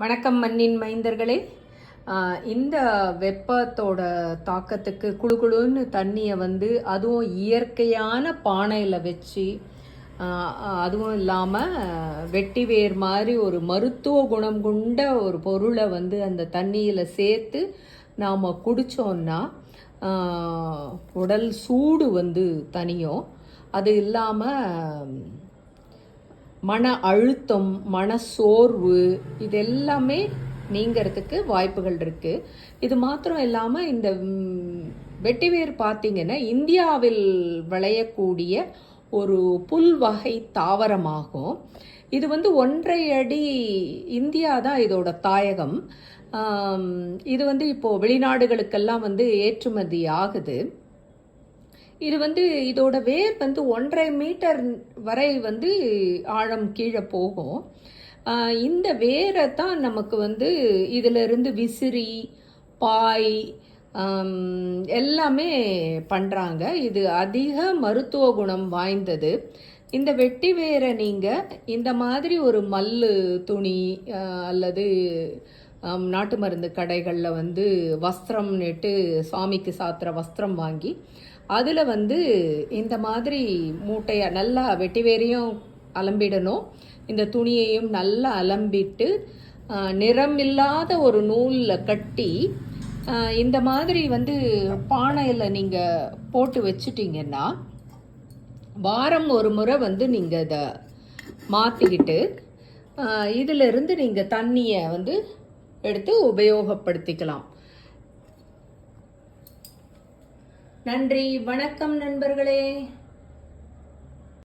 வணக்கம் மண்ணின் மைந்தர்களே. இந்த வெப்பத்தோட தாக்கத்துக்கு குளுகுளுன்னு தண்ணியை வந்து அதுவும் இயற்கையான பானையில் வச்சு அதுவும் இல்லாமல் வெட்டி வேர் மாதிரி ஒரு மருத்துவ குணம் கொண்ட ஒரு பொருளை வந்து அந்த தண்ணியில் சேர்த்து நாம் குடித்தோன்னா உடல் சூடு வந்து தனியும் அது இல்லாமல் மன அழுத்தம் மன சோர்வு இது எல்லாமே நீங்கிறதுக்கு வாய்ப்புகள் இருக்கு. இது மாத்திரம் இல்லாமல் இந்த வெட்டிவேர் பார்த்தீங்கன்னா இந்தியாவில் விளையக்கூடிய ஒரு புல் வகை தாவரமாகும். இது வந்து ஒன்றரை அடி இந்தியா தான் இதோட தாயகம். இது வந்து இப்போது வெளிநாடுகளுக்கெல்லாம் வந்து ஏற்றுமதி ஆகுது. இது வந்து இதோட வேர் வந்து ஒன்றரை மீட்டர் வரை வந்து ஆழம் கீழே போகும். இந்த வேரை தான் நமக்கு வந்து இதிலிருந்து விசிறி பாய் எல்லாமே பண்ணுறாங்க இது அதிக மருத்துவ குணம் வாய்ந்தது. இந்த வெட்டி வேரை நீங்கள் இந்த மாதிரி ஒரு மல்லு துணி அல்லது நாட்டு மருந்து கடைகளில் வந்து வஸ்திரம் நெட்டு சாமிக்கு சாத்துற வஸ்திரம் வாங்கி அதில் வந்து இந்த மாதிரி மூட்டையை நல்லா வெட்டிவேரையும் அலம்பிடணும். இந்த துணியையும் நல்லா அலம்பிட்டு நிறமில்லாத ஒரு நூலில் கட்டி இந்த மாதிரி வந்து பானையில் நீங்கள் போட்டு வச்சுட்டிங்கன்னா வாரம் ஒரு முறை வந்து நீங்கள் இதை மாற்றிக்கிட்டு இதிலிருந்து நீங்கள் தண்ணியை வந்து எடுத்து உபயோகப்படுத்திக்கலாம். நன்றி. வணக்கம் நண்பர்களே.